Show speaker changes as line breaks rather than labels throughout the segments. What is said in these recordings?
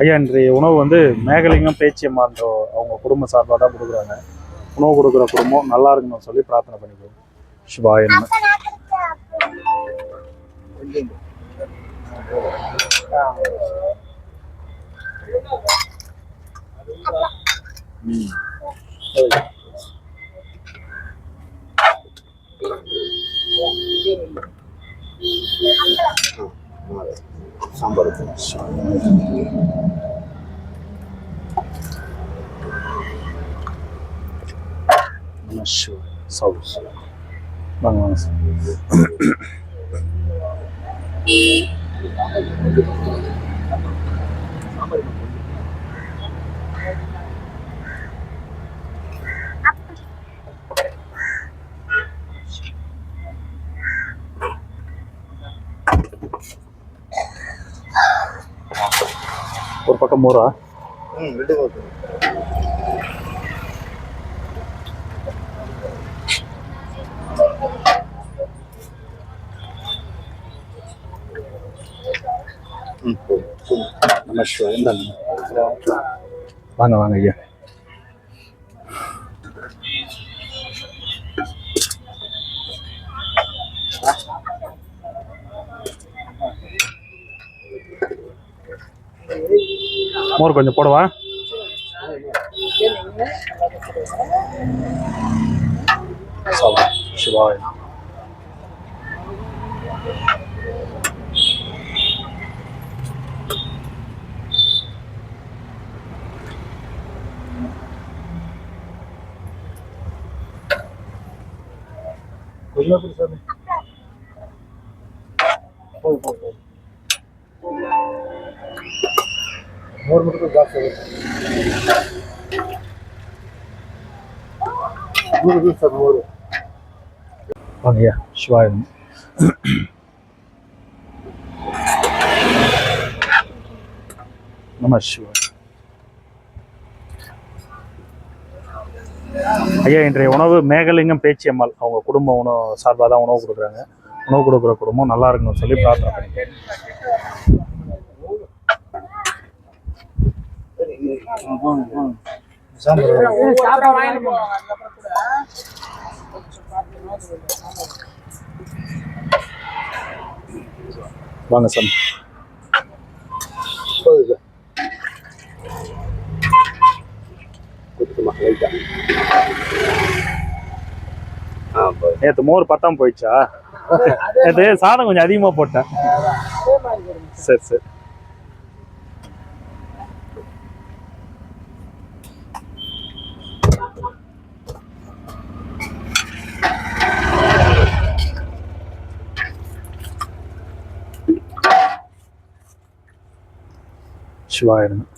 ஐயா இன்றைய உணவு வந்து மேகலிங்கம் பேச்சியம்மான்ற அவங்க குடும்ப சார்பாக தான் கொடுக்குறாங்க. உணவு கொடுக்குற குடும்பம் நல்லா இருக்கணும்னு சொல்லி பிரார்த்தனை பண்ணிக்குவோம் சிவாய நம
சாம்பார்
நம சிவாய சாப்பிடு வாங்க வாங்க சார். ஒரு பக்கம் மோரா
ம் ரெண்டு கோத்து ம் போதும்
நம சிவாய இந்தாங்க வாங்க வாங்க ஐயா மோர் கொஞ்சம் போடவா சாப்பிடு. சிவாய
கொஞ்சம் கூட சாமி போதும் போதும் போதும் மோர் மட்டும் ஜாஸ்தி நூறு பீஸ் சார் மோர்
ஐயா சிவாய நம. ஐயா இன்றைய உணவு மேகலிங்கம் பேச்சியம்மாள் அவங்க குடும்ப உணவு சார்பாக தான் உணவு கொடுக்குறாங்க. உணவு கொடுக்குற குடும்பம் நல்லா இருக்கணும்னு சொல்லி பிரார்த்தனை பண்ணிக்கிறேன்
சாம்பார்
வாங்க
சார்
நேற்று மோர் பத்தாம் போயிடுச்சா? நேற்று சாதம் கொஞ்சம் அதிகமாக போட்டேன். சரி சரி. சிவாயிரம்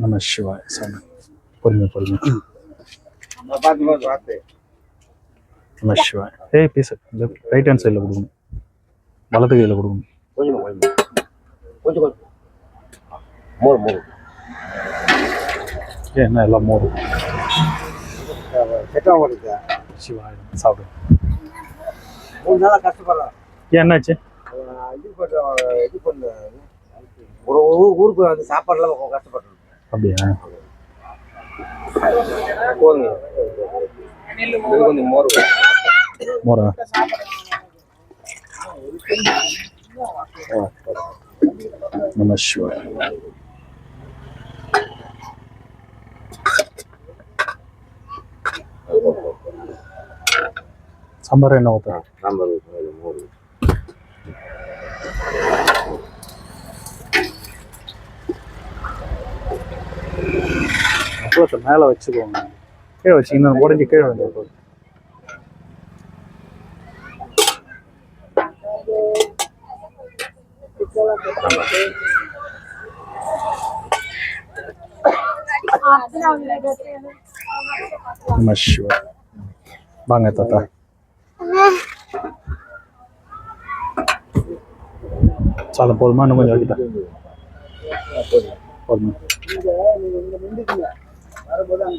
நம சிவாய சாமி. பொறுமை பொறுமை. நம சிவாய. ஏய் பீஸ் இந்த ரைட் ஹேண்ட் சைடில் கொடுக்கணும். வலது கையில் கொடுக்கணும்.
கொஞ்சம் கொஞ்சம். கொஞ்சம் கொஞ்சம். மோர் மோர்.
என்ன
செட்டாக மாட்டேங்க
சிவாயிரம் சாப்பிடு
மூணு நாளாக கஷ்டப்படுறேன்
என்னாச்சு
இது பண்ண இது பண்ண ஒரு ஊருக்கு வந்து சாப்பாடுலாம் ரொம்ப கஷ்டப்பட்டேன்
அப்படியா
போதுங்க இது கொஞ்சம் மோர்
மோரா நம சிவாய சாம்பார் என்ன ஊற்றுறா
சாம்பார் மோர்
அப்பளத்தை மேலே வச்சுக்கோங்க. கீழே வச்சு இன்னும் உடஞ்சி கீழே வந்து போகுது நம வாங்க தாத்தா. சாதம் போதுமா இன்னும் கொஞ்சம் வைக்கிட்டா போதுமா
இங்க நீங்க இங்க நின்றுக்குங்க வரும்போது அங்க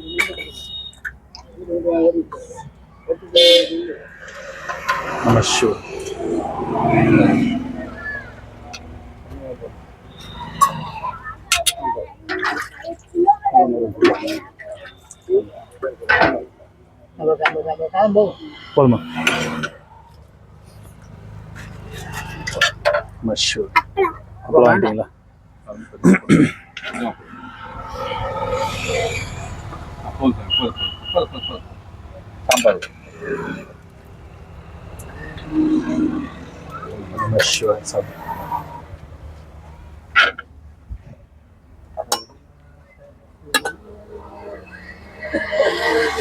நின்று
நம்ம ஷூர் போதுமா நம்ம ஷூர் அப்புறம் வாங்கிட்டீங்களா?
சாம்பார்.
நம்ம ஷூர் சார்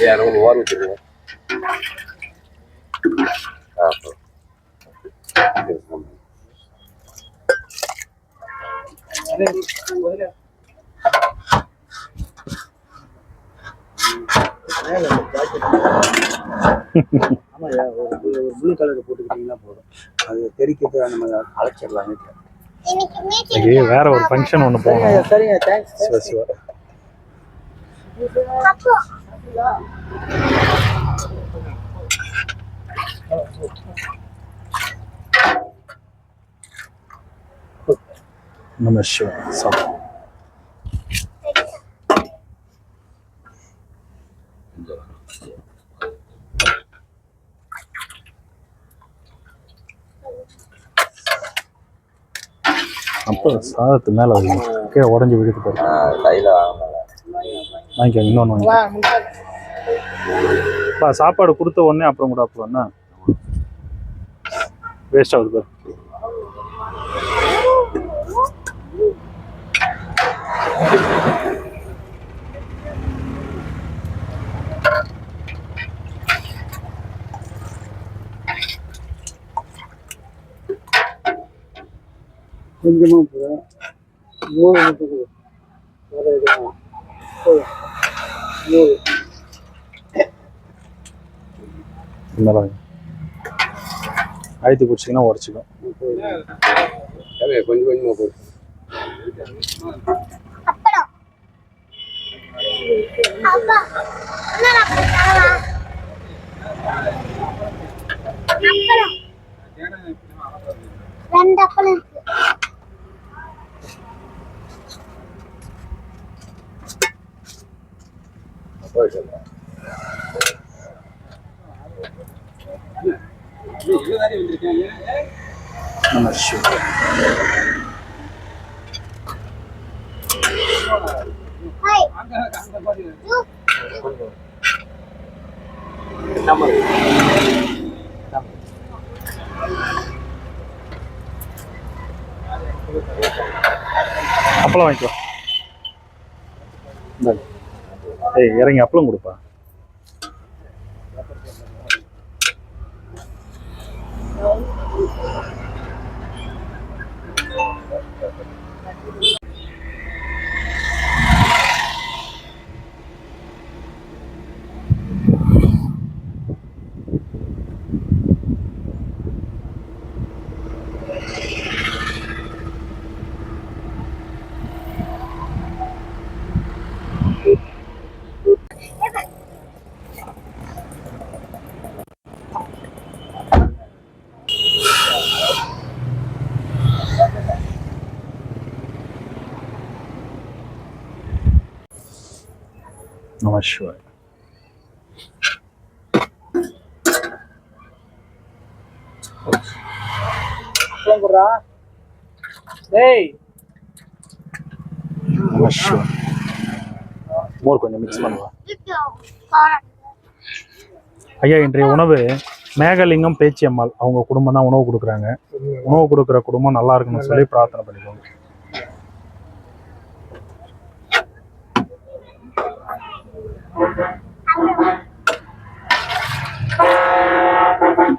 யாரும் ஒரு ஓரம் வச்சுருங்க ஆ ஆமாய்யா ஒரு ப்ளூ கலர் போட்டுக்கிட்டீங்கன்னா போதும் அது தெரிக்கிறது நம்ம அழைச்சிடலாம் வீட்டில்
வேற ஒரு ஃபங்க்ஷன் ஒன்று போகணும்.
சரிங்க தேங்க்ஸ்
சிவ சிவா. சார் அப்போ சாதத்து மேலே வைங்க. கீழே உடஞ்சி விழுத்து பாரு
கையில்
வாங்கிக்கோங்க. இன்னொன்று வாங்கிக்கோ பா சாப்பாடு கொடுத்த உடனே அப்புறம் கூட அப்புறம்னா வேஸ்ட் ஆகுது பாரு.
கொஞ்சமாக போதும் மூணு போதும்.
மேலே வைங்க அழுத்தி பிடிச்சிங்கன்னா உடச்சிக்கும்.
கொஞ்சம் கொஞ்சமாக போதும்
ரெண்டு அப்பளம் இருக்கு.
போயிட்டு
நம்ம ஷூர்
ஹாய்
அப்பளம் வாங்கிக்கலாம் ஏய் இறங்கி அப்பளம் கொடுப்பா. நம்ம ஷூர் மோர் கொஞ்சம் மிக்ஸ் பண்ணுவா ஐயா இன்றைய உணவு மேகலிங்கம் பேச்சியம்மாள். அவங்க குடும்பம் தான் உணவு கொடுக்குறாங்க. உணவு கொடுக்குற குடும்பம் நல்லா இருக்கணும்னு சொல்லி பிரார்த்தனை பண்ணிக்கோங்க.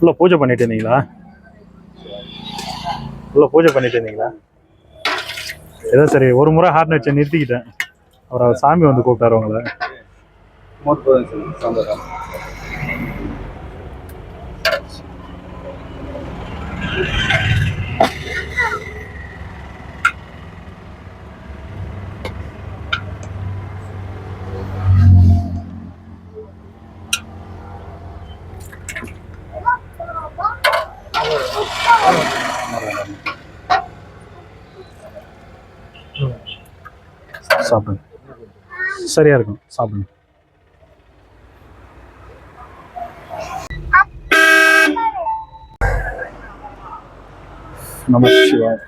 உள்ள பூஜை பண்ணிட்டு இருந்தீங்களா? உள்ள பூஜை பண்ணிட்டு இருந்தீங்களா? ஏதோ சரி ஒரு முறை ஹார்ன் வச்சு நிறுத்திக்கிட்டேன். அவர் அவர் சாமி வந்து கூப்பிட்டாரு உங்களை. சாப்பிடுங்க. சரியா இருக்கும். சாப்பிடுங்க. நம சிவாய்.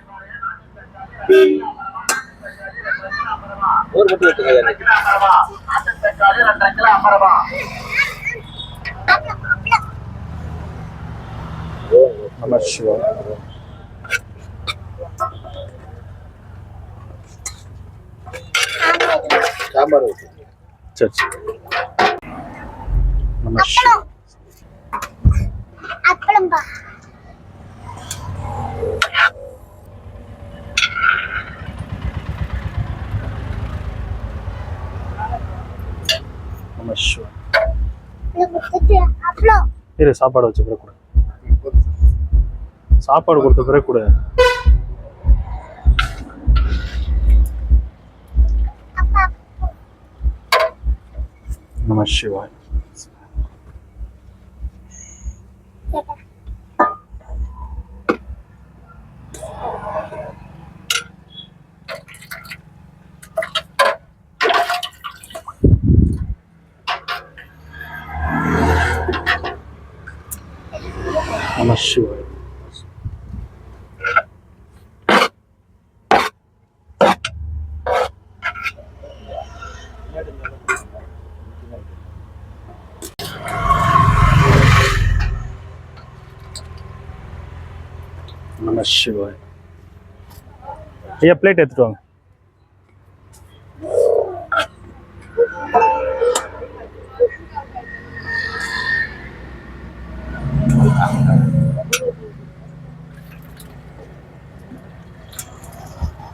ஒரு மட்டும்
நம சிவாய்
சாம்பார் ஊத்து.
சரி சரி நம சிவாய்
அப்பளம் பா
நம
அப்பளம்.
இரு சாப்பாடு வச்ச பிறகு கொடு. சாப்பாடு கொடுத்த பிறகு கொடு. நம சிவாய் நம சிவாய் நம சிவாய் ஐயா பிளேட் எடுத்துட்டு வாங்க.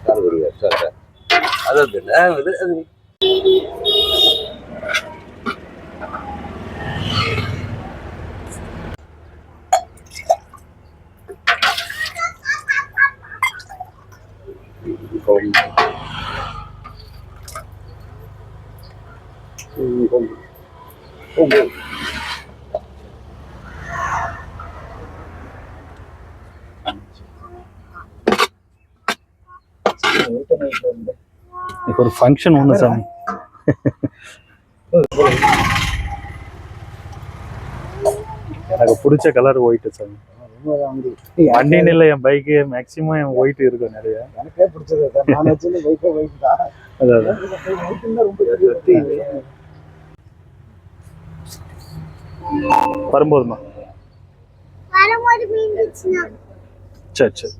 சார் கொடுங்க சார் சார் அது அது அது அது Không. Ừ, không. Không được.
இப்போ ஒரு ஃபங்க்ஷன் ஒன்று சாமி. எனக்கு பிடிச்ச கலர் ஒயிட்டு சாமி. வண்டின்னு இல்லை என் பைக்கு மேக்ஸிமம் என் ஒயிட் இருக்கும் நிறைய.
எனக்கே பிடிச்சது சார் நான் வச்சு பைக்கே பைக் தான்.
அதாவது
ரொம்ப
வரும்போதுமா?
வரும்போது
சரி சரி.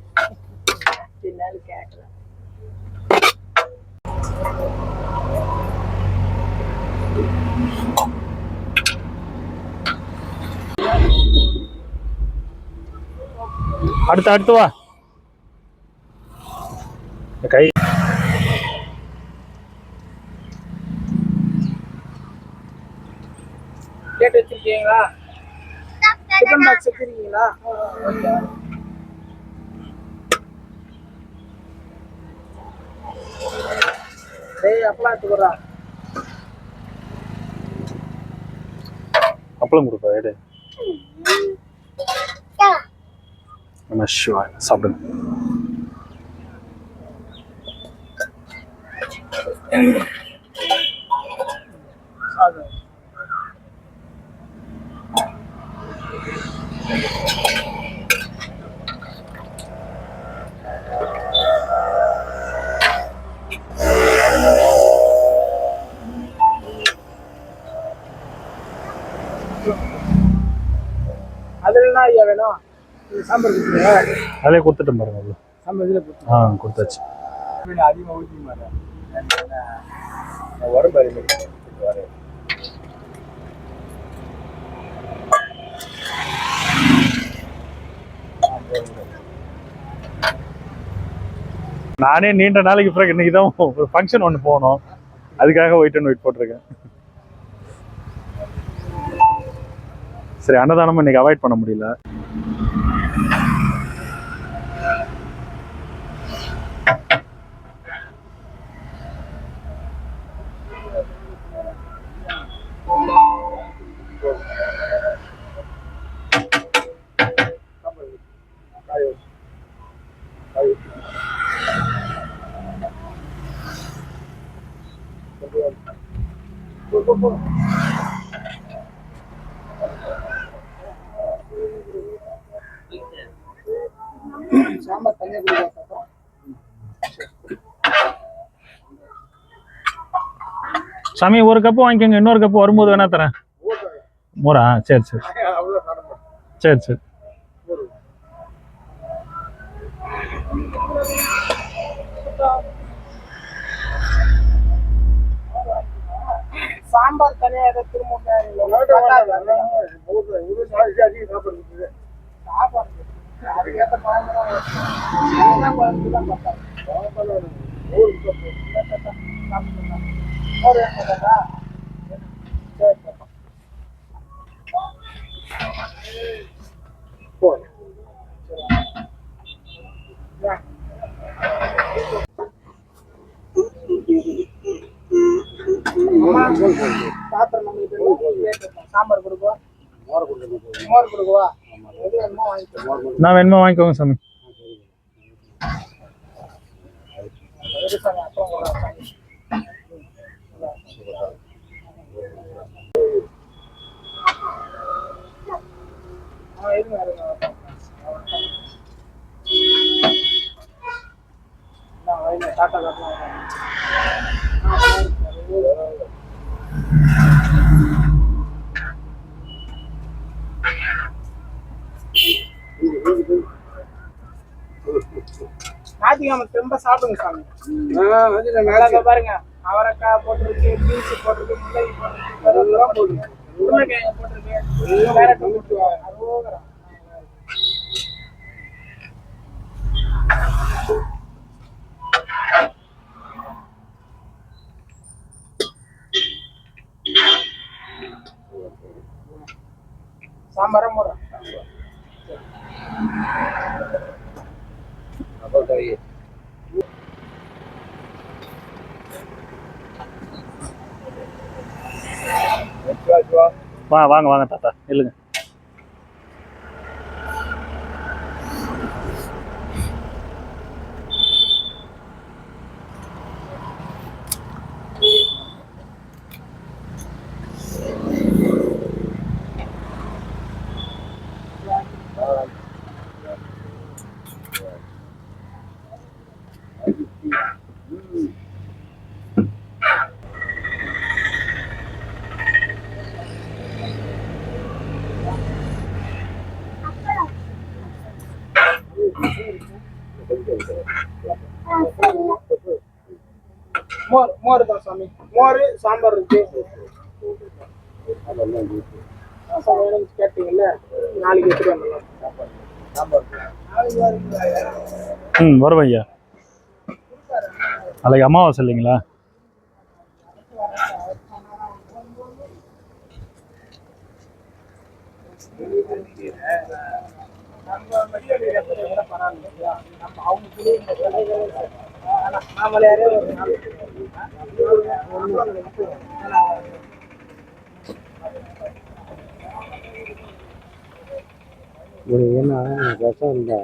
அடுத்து அடுத்து வா. கை.
கேட்டு வச்சிருக்கீங்களா? டிஃபன் பாக்ஸ் வச்சிருக்கீங்களா? டேய் அப்பலாம் எடுத்துக்கிறா
அப்பளம் கொடுப்பா எடு. நம்ம சிவாய் சாப்பிடுங்க
சாதம் அதுல
அதிலே கொடுத்துட்டு பாருங்க அவ்வளோ ஆ கொடுத்தாச்சு.
அதிகமாக ஊற்றி மாட்டேன்.
பாரு வரேன்.
நானே நீண்ட நாளைக்கு பிறகு இன்னைக்கு தான் ஒரு ஃபங்க்ஷன் ஒன்று போகணும். அதுக்காக ஒயிட் அண்ட் ஒயிட் போட்டிருக்கேன். சரி அன்னதானமும் இன்னைக்கு அவாய்ட் பண்ண முடியல. சாமி ஒரு கப்பு வாங்கிக்கோங்க. இன்னொரு கப்பு வரும்போது வேணா தரேன். மோரா சரி சரி. சரி சரி.
சாம்பார் தனியாக திரும்ப சாப்பாடு நம்மளுக்கு சாம்பார் மோர் கொடுக்குவா எது வேணுமோ வாங்கிக்கோ
நான் வேணுமா வாங்கிக்கோங்க சாமி
சாமி அப்புறம் கூட சாமி ஆ இருங்க இருங்க நான் வைங்க டாட்டா காட்டலாம் ஞாயிற்றுக்கிழமை திரும்ப சாப்பிடுங்க சாமி பாருங்க. அவரைக்காய் போட்டிருக்கு பீன்ஸ் போட்டிருக்கு முள்ளங்கி போட்டிருக்கு கருவேப்பிலை போட்டிருக்கு. உருளைக்கிழங்கு போட்டிருக்கு. கேரட் போட்டிருக்கு அரோகரா. சாம்பாரா
வா வாங்க வாங்க தாத்தா இல்லைங்க
மோர் மோர் தான் சாமி. மோர் சாம்பார் இருக்கு. வேணும்னு கேட்டீங்கல்ல? நாளைக்கு எடுத்துட்டு வந்துடலாம்?
ம் வருவேன் ஐயா. நாளைக்கு அமாவாசை இல்லைங்களா?
நம்ம நாமளே ஒரு
ஏன்னா ரசம் இருந்தா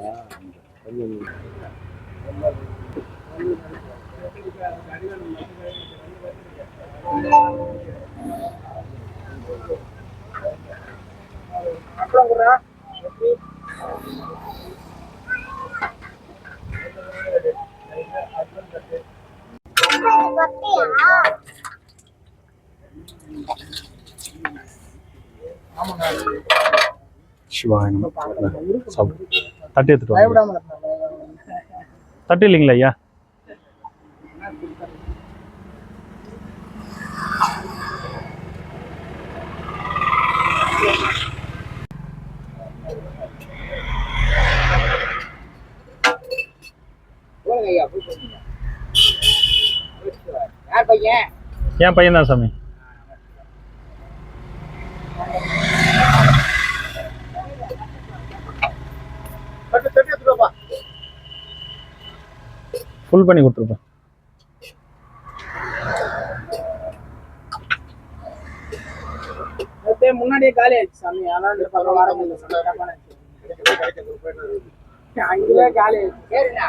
கொஞ்சம்
அப்புறம்
சாப்பிடு தட்டி எடுத்துட்டு தட்டு இல்லைங்களா ஐயா?
பையன்?
என் பையன் தான் சாமி. ஃபுல் பண்ணி கொடுத்துருப்பேன்.
நேத்தே முன்னாடியே காலி ஆயிடுச்சு சாமி. அதான் இந்த பக்கம் வர முடியல அங்கேயே காலி ஆயிடுச்சு. சரிண்ணா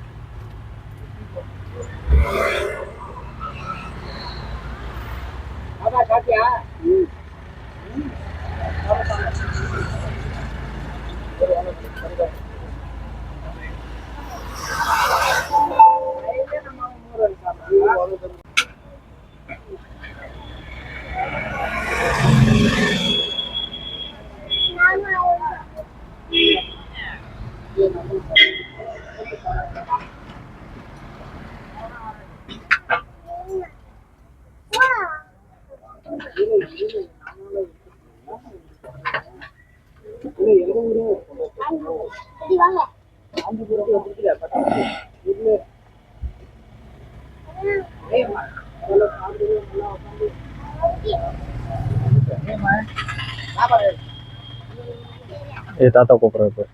இது தாத்தா கூப்பிட்றேன் இப்போ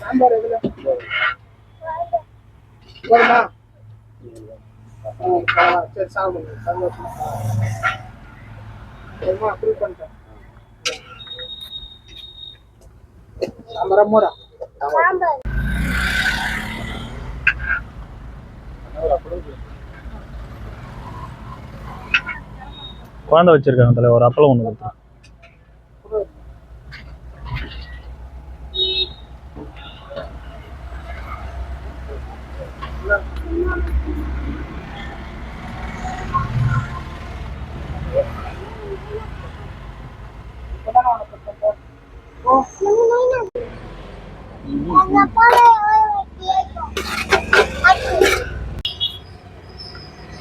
சாம்பார். எதுல போதுமா ஆ, சரி சாப்பிடுங்க சந்தோஷம் சரிம்மா அப்ரூவ் பண்ணிட்டேன் சாம்பார் மோரா
குழந்தை வச்சிருக்காங்க தலை ஒரு அப்பளம் ஒன்று கொடுத்துரு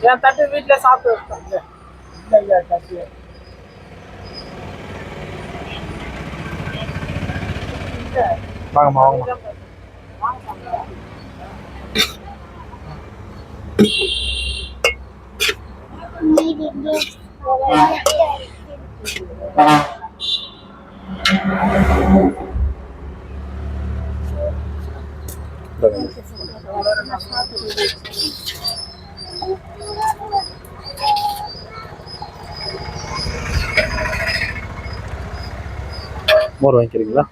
என் தட்டு வீட்டில் சாப்பிட்டு வச்சிட்டேன் இங்க. இல்ல இல்ல தட்டு
வாங்கம்மா வாங்கம்மா
நீதி
மோர் வாங்கிக்கிறீங்களா?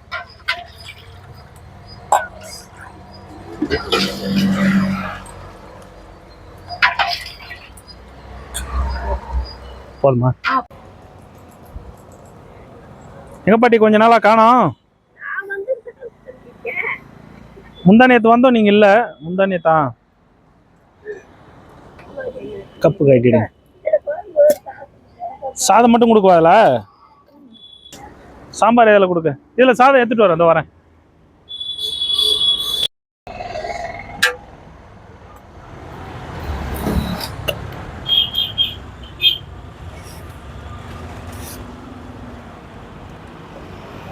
போதுமா? எங்க பாட்டி கொஞ்ச நாளா காணோம். முந்தா நேத்து வந்தோம் நீங்க இல்ல. முந்தா நேத்தா கப்பு கட்டிடுங்க. சாதம் மட்டும் கொடுக்குவாதுல சாம்பார் இதில் கொடுக்க? இதில் சாதம் எடுத்துட்டு வரேன் இந்த வரேன்.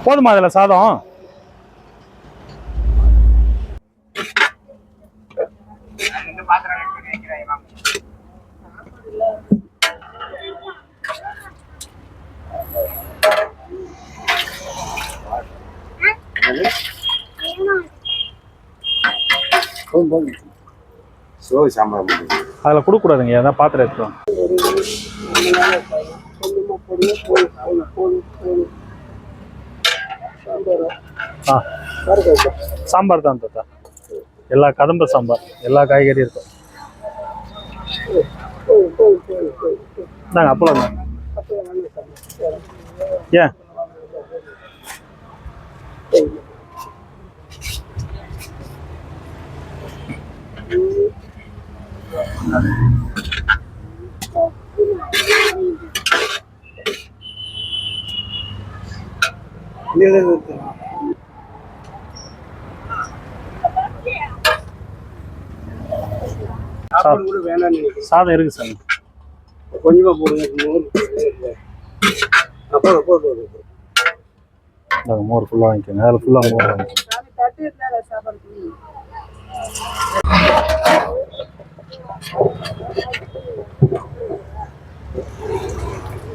போதுமா அதில் சாதம்?
போதும் சாம்பார்
அதில் கொடுக்கக்கூடாதுங்க அதான் பாத்திரம்
எடுத்துரும் சாம்பார்
ஆ. சாம்பார் தான் தாத்தா. எல்லா கதம்ப சாம்பார் எல்லா காய்கறியும் இருக்கும். நாங்கள் அப்பளம் தான்.
அப்புறம்
ஏன்?
இல்லை சாப்பாடு கூட வேணாம்னு நினைக்கிறேன்
சாதம் இருக்கு சாமி
கொஞ்சமா போடுங்க மோர் போடுங்க. அப்போ போதும் போதும் போதும்.
இந்தாங்க, மோர் ஃபுல்லாக வாங்கிக்கோங்க அதில் ஃபுல்லாக மோர் வாங்கிக்கோங்க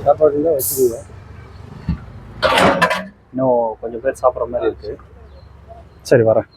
சாப்பாடு
வச்சுக்கோங்க
இன்னும் கொஞ்சம் பேர் சாப்பிட்ற மாதிரி இருக்கு. சரி வரேன்.